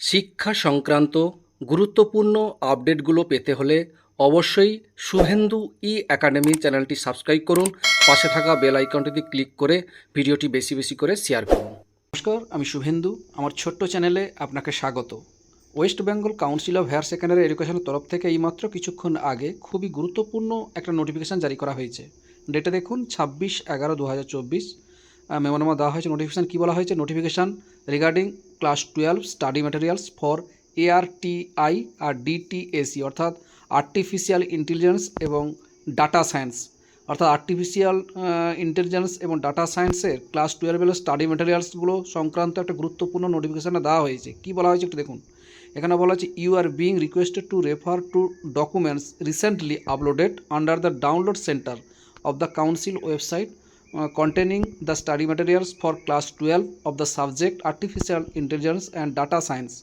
শিক্ষা সংক্রান্ত গুরুত্বপূর্ণ আপডেটগুলো পেতে হলে অবশ্যই শুভেন্দু ই একাডেমি চ্যানেলটি সাবস্ক্রাইব করুন। পাশে থাকা বেল আইকনটিতে ক্লিক করে ভিডিওটি বেশি বেশি করে শেয়ার করুন। নমস্কার, আমি শুভেন্দু। আমার ছোট্ট চ্যানেলে আপনাকে স্বাগত। West Bengal Council of Higher Secondary এডুকেশনের তরফ থেকে এইমাত্র কিছুক্ষণ আগে খুবই গুরুত্বপূর্ণ একটা নোটিফিকেশান জারি করা হয়েছে। ডেটে দেখুন, ছাব্বিশ এগারো দু হাজার চব্বিশ মেমোনামা দেওয়া হয়েছে, নোটিফিকেশান কী বলা হয়েছে? Notification regarding class twelve study materials for ARTI আর ডিটিএসি অর্থাৎ আর্টিফিশিয়াল ইন্টেলিজেন্স এবং ডাটা সায়েন্স। অর্থাৎ আর্টিফিশিয়াল ইন্টেলিজেন্স এবং ডাটা সায়েন্সের ক্লাস টুয়েলভের স্টাডি ম্যাটেরিয়ালসগুলো সংক্রান্ত একটা গুরুত্বপূর্ণ নোটিফিকেশানে দেওয়া হয়েছে। কী বলা হয়েছে একটু দেখুন। এখানে বলা হচ্ছে you are being requested to refer to documents recently uploaded under the download centre of the council website containing the study materials for class 12 of the subject artificial intelligence and data science.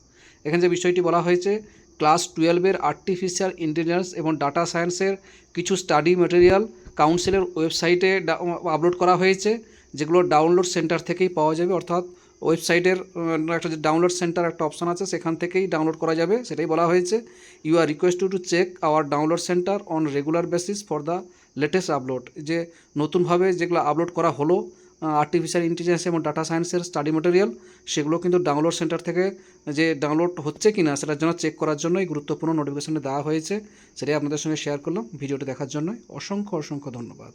এখানে যে বিষয়টি বলা হয়েছে class টুয়েলভের artificial intelligence এবং data সায়েন্সের কিছু study material কাউন্সিলের ওয়েবসাইটে আপলোড করা হয়েছে, যেগুলো ডাউনলোড সেন্টার থেকেই পাওয়া যাবে, অর্থাৎ ওয়েবসাইটের একটা যে ডাউনলোড সেন্টার একটা অপশান আছে, সেখান থেকেই ডাউনলোড করা যাবে, সেটাই বলা হয়েছে। You are request to check our download centre on regular basis for the latest upload যে নতুনভাবে যেগুলো আপলোড করা হলো আর্টিফিশিয়াল ইন্টেলিজেন্স এবং ডাটা সায়েন্সের স্টাডি ম্যাটেরিয়াল সেগুলো কিন্তু ডাউনলোড সেন্টার থেকে যে ডাউনলোড হচ্ছে কি না সেটার জন্য চেক করার জন্য এই গুরুত্বপূর্ণ নোটিফিকেশানটা দেওয়া হয়েছে, সেটাই আপনাদের সঙ্গে শেয়ার করলাম। ভিডিওটি দেখার জন্য অসংখ্য অসংখ্য ধন্যবাদ।